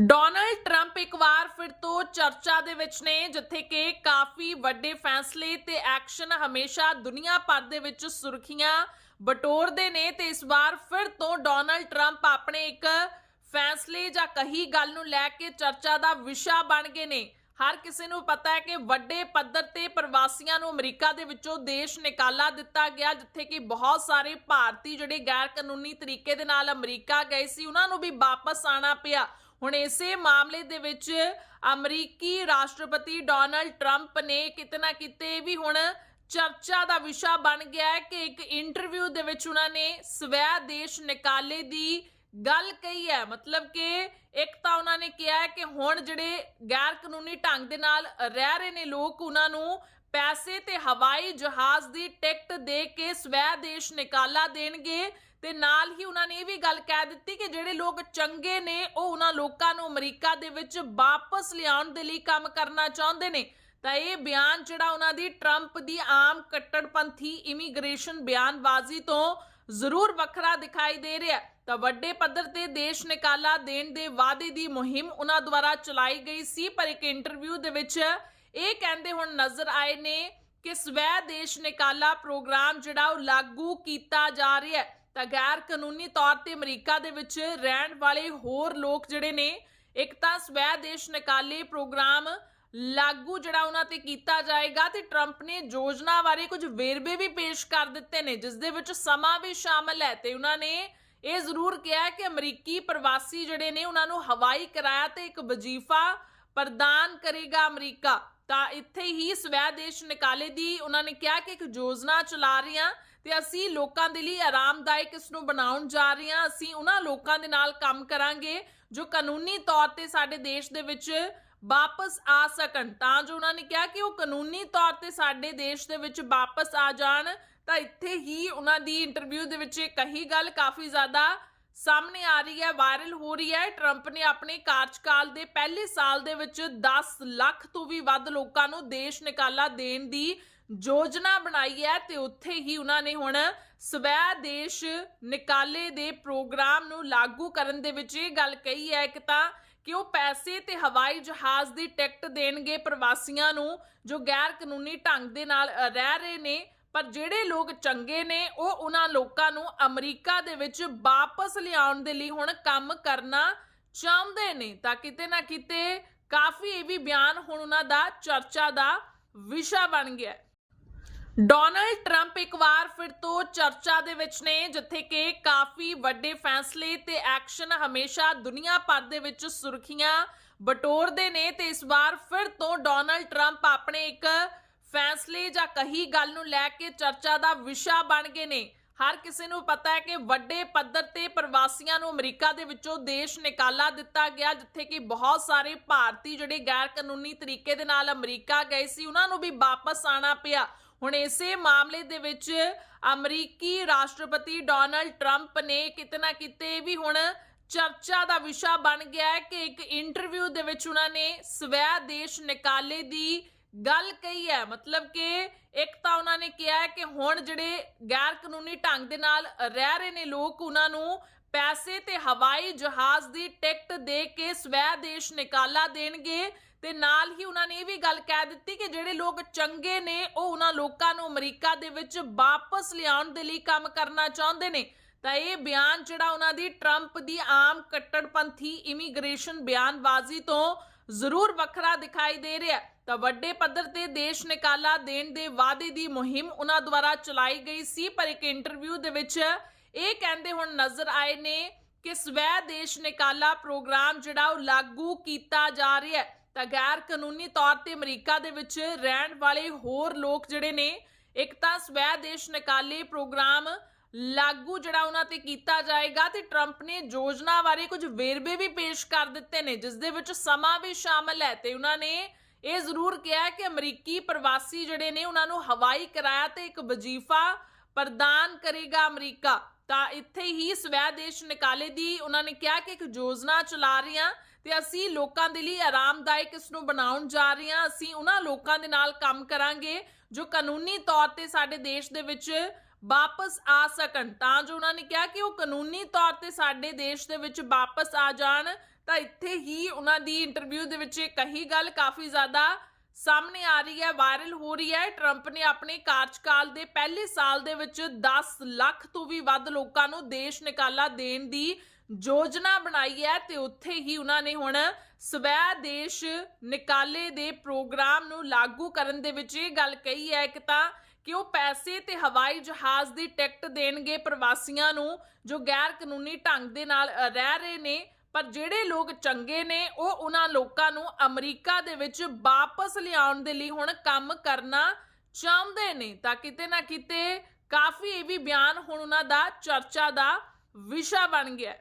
Donald Trump ਇੱਕ ਵਾਰ ਫਿਰ ਤੋਂ ਚਰਚਾ ਦੇ ਵਿੱਚ ਨੇ, ਜਿੱਥੇ ਕਿ ਕਾਫੀ ਵੱਡੇ ਫੈਸਲੇ ਤੇ ਐਕਸ਼ਨ ਹਮੇਸ਼ਾ ਦੁਨੀਆ ਭਰ ਦੇ ਵਿੱਚ ਸੁਰਖੀਆਂ ਬਟੋਰਦੇ ਨੇ ਤੇ ਇਸ ਵਾਰ ਫਿਰ ਤੋਂ ਡੋਨਲਡ ਟਰੰਪ ਆਪਣੇ ਇੱਕ ਫੈਸਲੇ ਜਾਂ ਕਹੀ ਗੱਲ ਨੂੰ ਲੈ ਕੇ ਚਰਚਾ ਦਾ ਵਿਸ਼ਾ ਬਣ ਗਏ ਨੇ। ਹਰ ਕਿਸੇ ਨੂੰ ਪਤਾ ਹੈ ਕਿ ਵੱਡੇ ਪੱਧਰ ਤੇ ਪ੍ਰਵਾਸੀਆਂ ਨੂੰ ਅਮਰੀਕਾ ਦੇ ਵਿੱਚੋਂ ਦੇਸ਼ ਨਿਕਾਲਾ ਦਿੱਤਾ ਗਿਆ, ਜਿੱਥੇ ਕਿ ਬਹੁਤ ਸਾਰੇ ਭਾਰਤੀ ਜਿਹੜੇ ਗੈਰ ਕਾਨੂੰਨੀ ਤਰੀਕੇ ਦੇ ਨਾਲ ਅਮਰੀਕਾ ਗਏ ਸੀ, ਉਹਨਾਂ ਨੂੰ ਵੀ ਵਾਪਸ ਆਣਾ ਪਿਆ। ਹੁਣ ਇਸੇ ਮਾਮਲੇ ਦੇ ਵਿੱਚ ਅਮਰੀਕੀ ਰਾਸ਼ਟਰਪਤੀ ਡੋਨਲਡ ਟਰੰਪ ਨੇ ਕਿਤੇ ਕਿਤੇ ਵੀ ਹੁਣ ਚਰਚਾ ਦਾ ਵਿਸ਼ਾ ਬਣ ਗਿਆ ਹੈ ਕਿ ਇੱਕ ਇੰਟਰਵਿਊ ਦੇ ਵਿੱਚ ਉਹਨਾਂ ਨੇ ਸਵੈ ਦੇਸ਼ ਨਿਕਾਲੇ ਦੀ ਗੱਲ ਕਹੀ ਹੈ। ਮਤਲਬ ਕਿ ਇੱਕ ਤਾਂ ਉਹਨਾਂ ਨੇ ਕਿਹਾ ਹੈ ਕਿ ਹੁਣ ਜਿਹੜੇ ਗੈਰ ਕਾਨੂੰਨੀ ਢੰਗ ਦੇ ਨਾਲ ਰਹਿ ਰਹੇ ਨੇ ਲੋਕ, ਉਹਨਾਂ ਨੂੰ ਪੈਸੇ ਤੇ ਹਵਾਈ ਜਹਾਜ਼ ਦੀ ਟਿਕਟ ਦੇ ਕੇ ਸਵੈ ਦੇਸ਼ ਨਿਕਾਲਾ ਦੇਣਗੇ। ਤੇ ਨਾਲ ਹੀ ਉਹਨਾਂ ਨੇ ਇਹ ਵੀ ਗੱਲ ਕਹਿ ਦਿੱਤੀ ਕਿ ਜਿਹੜੇ ਲੋਕ ਚੰਗੇ ਨੇ, ਉਹ ਉਹਨਾਂ ਲੋਕਾਂ ਨੂੰ ਅਮਰੀਕਾ ਦੇ ਵਿੱਚ ਵਾਪਸ ਲਿਆਉਣ ਦੇ ਲਈ ਕੰਮ ਕਰਨਾ ਚਾਹੁੰਦੇ ਨੇ। ਤਾਂ ਇਹ ਬਿਆਨ ਜਿਹੜਾ ਉਹਨਾਂ ਦੀ ਟਰੰਪ ਦੀ ਆਮ ਕੱਟੜਪੰਥੀ ਇਮੀਗ੍ਰੇਸ਼ਨ ਬਿਆਨਬਾਜ਼ੀ ਤੋਂ ਜ਼ਰੂਰ ਵੱਖਰਾ ਦਿਖਾਈ ਦੇ ਰਿਹਾ ਤਾਂ ਵੱਡੇ ਪੱਧਰ ਤੇ ਦੇਸ਼ ਨਿਕਾਲਾ ਦੇਣ ਦੇ ਵਾਅਦੇ ਦੀ ਮੁਹਿੰਮ ਉਹਨਾਂ ਦੁਆਰਾ ਚਲਾਈ ਗਈ ਸੀ, ਪਰ ਇੱਕ ਇੰਟਰਵਿਊ ਦੇ ਵਿੱਚ ਇਹ ਕਹਿੰਦੇ ਹੁਣ ਨਜ਼ਰ ਆਏ ਨੇ ਕਿ ਸਵੈ ਦੇਸ਼ ਨਿਕਾਲਾ ਪ੍ਰੋਗਰਾਮ ਜਿਹੜਾ ਉਹ ਲਾਗੂ ਕੀਤਾ ਜਾ ਰਿਹਾ ਹੈ। ਤਾਂ ਗੈਰ ਕਾਨੂੰਨੀ ਤੌਰ ਤੇ ਅਮਰੀਕਾ ਦੇ ਵਿੱਚ ਰਹਿਣ ਵਾਲੇ ਹੋਰ ਲੋਕ ਜਿਹੜੇ ਨੇ, ਇੱਕ ਤਾਂ ਸਵੈ ਦੇਸ਼ ਨਿਕਾਲੇ ਪ੍ਰੋਗਰਾਮ ਲਾਗੂ ਜਿਹੜਾ ਉਹਨਾਂ ਤੇ ਕੀਤਾ ਜਾਏਗਾ ਤੇ ਟਰੰਪ ਨੇ ਯੋਜਨਾ ਬਾਰੇ ਕੁਝ ਵੇਰਵੇ ਵੀ ਪੇਸ਼ ਕਰ ਦਿੱਤੇ ਨੇ, ਜਿਸ ਦੇ ਵਿੱਚ ਸਮਾਂ ਵੀ ਸ਼ਾਮਲ ਹੈ ਤੇ ਉਹਨਾਂ ਨੇ ਇਹ ਜ਼ਰੂਰ ਕਿਹਾ ਕਿ ਅਮਰੀਕੀ ਪ੍ਰਵਾਸੀ ਜਿਹੜੇ ਨੇ ਉਹਨਾਂ ਨੂੰ ਹਵਾਈ ਕਿਰਾਇਆ ਤੇ ਇੱਕ ਵਜ਼ੀਫਾ ਪ੍ਰਦਾਨ ਕਰੇਗਾ ਅਮਰੀਕਾ। ਤਾਂ ਇੱਥੇ ਹੀ ਸਵੈ ਦੇਸ਼ ਨਿਕਾਲੇ ਦੀ ਉਹਨਾਂ ਨੇ ਕਿਹਾ ਕਿ ਇੱਕ ਯੋਜਨਾ ਚਲਾ ਰਹੀਆਂ ਤੇ ਅਸੀਂ ਲੋਕਾਂ ਦੇ ਲਈ ਆਰਾਮਦਾਇਕ ਇਸ ਨੂੰ ਬਣਾਉਣ ਜਾ ਰਹੇ ਹਾਂ। ਅਸੀਂ ਉਹਨਾਂ ਲੋਕਾਂ ਦੇ ਨਾਲ ਕੰਮ ਕਰਾਂਗੇ ਜੋ ਕਾਨੂੰਨੀ ਤੌਰ ਤੇ ਸਾਡੇ ਦੇਸ਼ ਦੇ ਵਿੱਚ ਵਾਪਸ ਆ ਸਕਣ। ਤਾਂ ਜੋ ਉਹਨਾਂ ਨੇ ਕਿਹਾ ਕਿ ਉਹ ਕਾਨੂੰਨੀ ਤੌਰ ਤੇ ਸਾਡੇ ਦੇਸ਼ ਦੇ ਵਿੱਚ ਵਾਪਸ ਆ ਜਾਣ, ਤਾਂ ਇੱਥੇ ਹੀ ਉਹਨਾਂ ਦੀ ਇੰਟਰਵਿਊ ਦੇ ਵਿੱਚ ਕਹੀ ਗੱਲ ਕਾਫੀ ਜ਼ਿਆਦਾ ਸਾਹਮਣੇ ਆ ਰਹੀ ਹੈ ਵਾਇਰਲ ਹੋ ਰਹੀ ਹੈ। ਟਰੰਪ ਨੇ ਆਪਣੇ ਕਾਰਜਕਾਲ ਦੇ ਪਹਿਲੇ ਸਾਲ ਦੇ ਵਿੱਚ 10 ਲੱਖ ਤੋਂ ਵੀ ਵੱਧ ਲੋਕਾਂ ਨੂੰ ਦੇਸ਼ ਨਿਕਾਲਾ ਦੇਣ ਦੀ ਯੋਜਨਾ ਬਣਾਈ ਹੈ ਤੇ ਉੱਥੇ ਹੀ ਉਹਨਾਂ ਨੇ ਹੁਣ ਸਵੈ ਦੇਸ਼ ਨਿਕਾਲੇ ਦੇ ਪ੍ਰੋਗਰਾਮ ਨੂੰ ਲਾਗੂ ਕਰਨ ਦੇ ਵਿੱਚ ਇਹ ਗੱਲ ਕਹੀ ਹੈ ਕਿ ਤਾਂ ਕਿ ਉਹ ਪੈਸੇ ਤੇ ਹਵਾਈ ਜਹਾਜ਼ ਦੀ ਟਿਕਟ ਦੇਣਗੇ ਪ੍ਰਵਾਸੀਆਂ ਨੂੰ, ਜੋ ਗੈਰ ਕਾਨੂੰਨੀ ਢੰਗ ਦੇ ਨਾਲ ਰਹਿ ਰਹੇ ਨੇ, ਪਰ ਜਿਹੜੇ ਲੋਕ ਚੰਗੇ ਨੇ, ਉਹ ਉਹਨਾਂ ਲੋਕਾਂ ਨੂੰ ਅਮਰੀਕਾ ਦੇ ਵਿੱਚ ਵਾਪਸ ਲਿਆਉਣ ਦੇ ਲਈ ਹੁਣ ਕੰਮ ਕਰਨਾ ਚਾਹੁੰਦੇ ਨੇ। ਤਾਂ ਕਿਤੇ ਨਾ ਕਿਤੇ ਕਾਫੀ ਇਹ ਵੀ ਬਿਆਨ ਹੁਣ ਉਹਨਾਂ ਦਾ ਚਰਚਾ ਦਾ ਵਿਸ਼ਾ ਬਣ ਗਿਆ ਡੋਨਲਡ ਟਰੰਪ ਇੱਕ ਵਾਰ ਫਿਰ ਤੋਂ ਚਰਚਾ ਦੇ ਵਿੱਚ ਨੇ, ਜਿੱਥੇ ਕਿ ਕਾਫੀ ਵੱਡੇ ਫੈਸਲੇ ਤੇ ਐਕਸ਼ਨ ਹਮੇਸ਼ਾ ਦੁਨੀਆ ਭਰ ਦੇ ਵਿੱਚ ਸੁਰਖੀਆਂ ਬਟੋਰਦੇ ਨੇ ਤੇ ਇਸ ਵਾਰ ਫਿਰ ਤੋਂ ਡੋਨਲਡ ਟਰੰਪ ਆਪਣੇ ਇੱਕ ਫੈਸਲੇ ਜਾਂ ਕਹੀ ਗੱਲ ਨੂੰ ਲੈ ਕੇ ਚਰਚਾ ਦਾ ਵਿਸ਼ਾ ਬਣ ਗਏ ਨੇ। ਹਰ ਕਿਸੇ ਨੂੰ ਪਤਾ ਹੈ ਕਿ ਵੱਡੇ ਪੱਧਰ ਤੇ ਪ੍ਰਵਾਸੀਆਂ ਨੂੰ ਅਮਰੀਕਾ ਦੇ ਵਿੱਚੋਂ ਦੇਸ਼ ਨਿਕਾਲਾ ਦਿੱਤਾ ਗਿਆ, ਜਿੱਥੇ ਕਿ ਬਹੁਤ ਸਾਰੇ ਭਾਰਤੀ ਜਿਹੜੇ ਗੈਰ ਕਾਨੂੰਨੀ ਤਰੀਕੇ ਦੇ ਨਾਲ ਅਮਰੀਕਾ ਗਏ ਸੀ, ਉਹਨਾਂ ਨੂੰ ਵੀ ਵਾਪਸ ਆਣਾ ਪਿਆ। ਹੁਣ ਇਸੇ ਮਾਮਲੇ ਦੇ ਵਿੱਚ ਅਮਰੀਕੀ ਰਾਸ਼ਟਰਪਤੀ ਡੋਨਲਡ ਟਰੰਪ ਨੇ ਕਿਤੇ ਕਿਤੇ ਵੀ ਹੁਣ ਚਰਚਾ ਦਾ ਵਿਸ਼ਾ ਬਣ ਗਿਆ ਹੈ ਕਿ ਇੱਕ ਇੰਟਰਵਿਊ ਦੇ ਵਿੱਚ ਉਹਨਾਂ ਨੇ ਸਵੈ ਦੇਸ਼ ਨਿਕਾਲੇ ਦੀ ਗੱਲ ਕਹੀ ਹੈ। ਮਤਲਬ ਕਿ ਇੱਕ ਤਾਂ ਉਹਨਾਂ ਨੇ ਕਿਹਾ ਹੈ ਕਿ ਹੁਣ ਜਿਹੜੇ ਗੈਰ ਕਾਨੂੰਨੀ ਢੰਗ ਦੇ ਨਾਲ ਰਹਿ ਰਹੇ ਨੇ ਲੋਕ, ਉਹਨਾਂ ਨੂੰ ਪੈਸੇ ਤੇ ਹਵਾਈ ਜਹਾਜ਼ ਦੀ ਟਿਕਟ ਦੇ ਕੇ ਸਵੈ ਦੇਸ਼ ਨਿਕਾਲਾ ਦੇਣਗੇ। ਤੇ ਨਾਲ ਹੀ ਉਹਨਾਂ ਨੇ ਇਹ ਵੀ ਗੱਲ ਕਹਿ ਦਿੱਤੀ ਕਿ ਜਿਹੜੇ ਲੋਕ ਚੰਗੇ ਨੇ, ਉਹ ਉਹਨਾਂ ਲੋਕਾਂ ਨੂੰ ਅਮਰੀਕਾ ਦੇ ਵਿੱਚ ਵਾਪਸ ਲਿਆਉਣ ਦੇ ਲਈ ਕੰਮ ਕਰਨਾ ਚਾਹੁੰਦੇ ਨੇ। ਤਾਂ ਇਹ ਬਿਆਨ ਜਿਹੜਾ ਉਹਨਾਂ ਦੀ ਟਰੰਪ ਦੀ ਆਮ ਕੱਟੜਪੰਥੀ ਇਮੀਗ੍ਰੇਸ਼ਨ ਬਿਆਨਬਾਜ਼ੀ ਤੋਂ ਜ਼ਰੂਰ ਵੱਖਰਾ ਦਿਖਾਈ ਦੇ ਰਿਹਾ ਤਾਂ ਵੱਡੇ ਪੱਧਰ ਤੇ ਦੇਸ਼ ਨਿਕਾਲਾ ਦੇਣ ਦੇ ਵਾਅਦੇ ਦੀ ਮੁਹਿੰਮ ਉਹਨਾਂ ਦੁਆਰਾ ਚਲਾਈ ਗਈ ਸੀ, ਪਰ ਇੱਕ ਇੰਟਰਵਿਊ ਦੇ ਵਿੱਚ ਇਹ ਕਹਿੰਦੇ ਹੁਣ ਨਜ਼ਰ ਆਏ ਨੇ ਕਿ ਸਵੈ ਦੇਸ਼ ਨਿਕਾਲਾ ਪ੍ਰੋਗਰਾਮ ਜਿਹੜਾ ਉਹ ਲਾਗੂ ਕੀਤਾ ਜਾ ਰਿਹਾ ਹੈ। ਤਾਂ ਗੈਰ ਕਾਨੂੰਨੀ ਤੌਰ ਤੇ ਅਮਰੀਕਾ ਦੇ ਵਿੱਚ ਰਹਿਣ ਵਾਲੇ ਹੋਰ ਲੋਕ ਜਿਹੜੇ ਨੇ, ਇੱਕ ਤਾਂ ਸਵੈ ਦੇਸ਼ ਨਿਕਾਲੇ ਪ੍ਰੋਗਰਾਮ ਲਾਗੂ ਜਿਹੜਾ ਉਹਨਾਂ ਤੇ ਕੀਤਾ ਜਾਏਗਾ ਤੇ ਟਰੰਪ ਨੇ ਯੋਜਨਾ ਬਾਰੇ ਕੁਝ ਵੇਰਵੇ ਵੀ ਪੇਸ਼ ਕਰ ਦਿੱਤੇ ਨੇ, ਜਿਸ ਦੇ ਵਿੱਚ ਸਮਾਂ ਵੀ ਸ਼ਾਮਲ ਹੈ ਤੇ ਉਹਨਾਂ ਨੇ ਇਹ ਜ਼ਰੂਰ ਕਿਹਾ ਕਿ ਅਮਰੀਕੀ ਪ੍ਰਵਾਸੀ ਜਿਹੜੇ ਨੇ ਉਹਨਾਂ ਨੂੰ ਹਵਾਈ ਕਿਰਾਇਆ ਤੇ ਇੱਕ ਵਜ਼ੀਫਾ ਪ੍ਰਦਾਨ ਕਰੇਗਾ ਅਮਰੀਕਾ। ਤਾਂ ਇੱਥੇ ਹੀ ਸਵੈ ਦੇਸ਼ ਨਿਕਾਲੇ ਦੀ ਉਹਨਾਂ ਨੇ ਕਿਹਾ ਕਿ ਇੱਕ ਯੋਜਨਾ ਚਲਾ ਰਹੀਆਂ ਤੇ ਅਸੀਂ ਲੋਕਾਂ ਦੇ ਲਈ ਆਰਾਮਦਾਇਕ ਇਸ ਨੂੰ ਬਣਾਉਣ ਜਾ ਰਹੇ ਹਾਂ। ਅਸੀਂ ਉਹਨਾਂ ਲੋਕਾਂ ਦੇ ਨਾਲ ਕੰਮ ਕਰਾਂਗੇ ਜੋ ਕਾਨੂੰਨੀ ਤੌਰ ਤੇ ਸਾਡੇ ਦੇਸ਼ ਦੇ ਵਿੱਚ ਵਾਪਸ ਆ ਸਕਣ। ਤਾਂ ਜੋ ਉਹਨਾਂ ਨੇ ਕਿਹਾ ਕਿ ਉਹ ਕਾਨੂੰਨੀ ਤੌਰ ਤੇ ਸਾਡੇ ਦੇਸ਼ ਦੇ ਵਿੱਚ ਵਾਪਸ ਆ ਜਾਣ, ਤਾਂ ਇੱਥੇ ਹੀ ਉਹਨਾਂ ਦੀ ਇੰਟਰਵਿਊ ਦੇ ਵਿੱਚ ਕਹੀ ਗੱਲ ਕਾਫੀ ਜ਼ਿਆਦਾ ਸਾਹਮਣੇ ਆ ਰਹੀ ਹੈ ਵਾਇਰਲ ਹੋ ਰਹੀ ਹੈ। ਟਰੰਪ ਨੇ ਆਪਣੇ ਕਾਰਜਕਾਲ ਦੇ ਪਹਿਲੇ ਸਾਲ ਦੇ ਵਿੱਚ 10 ਲੱਖ ਤੋਂ ਵੀ ਵੱਧ ਲੋਕਾਂ ਨੂੰ ਦੇਸ਼ ਨਿਕਾਲਾ ਦੇਣ ਦੀ ਯੋਜਨਾ ਬਣਾਈ ਹੈ ਤੇ ਉੱਥੇ ਹੀ ਉਹਨਾਂ ਨੇ ਹੁਣ ਸਵੈ ਦੇਸ਼ ਨਿਕਾਲੇ ਦੇ ਪ੍ਰੋਗਰਾਮ ਨੂੰ ਲਾਗੂ ਕਰਨ ਦੇ ਵਿੱਚ ਇਹ ਗੱਲ ਕਹੀ ਹੈ ਕਿ ਤਾਂ ਕਿ ਉਹ ਪੈਸੇ ਤੇ ਹਵਾਈ ਜਹਾਜ਼ ਦੀ ਟਿਕਟ ਦੇਣਗੇ ਪ੍ਰਵਾਸੀਆਂ ਨੂੰ, ਜੋ ਗੈਰ ਕਾਨੂੰਨੀ ਢੰਗ ਦੇ ਨਾਲ ਰਹਿ ਰਹੇ ਨੇ, ਪਰ ਜਿਹੜੇ ਲੋਕ ਚੰਗੇ ਨੇ, ਉਹ ਉਹਨਾਂ ਲੋਕਾਂ ਨੂੰ ਅਮਰੀਕਾ ਦੇ ਵਿੱਚ ਵਾਪਸ ਲਿਆਉਣ ਦੇ ਲਈ ਹੁਣ ਕੰਮ ਕਰਨਾ ਚਾਹੁੰਦੇ ਨੇ। ਤਾਂ ਕਿਤੇ ਨਾ ਕਿਤੇ ਕਾਫੀ ਇਹ ਵੀ ਬਿਆਨ ਹੁਣ ਉਹਨਾਂ ਦਾ ਚਰਚਾ ਦਾ ਵਿਸ਼ਾ ਬਣ ਗਿਆ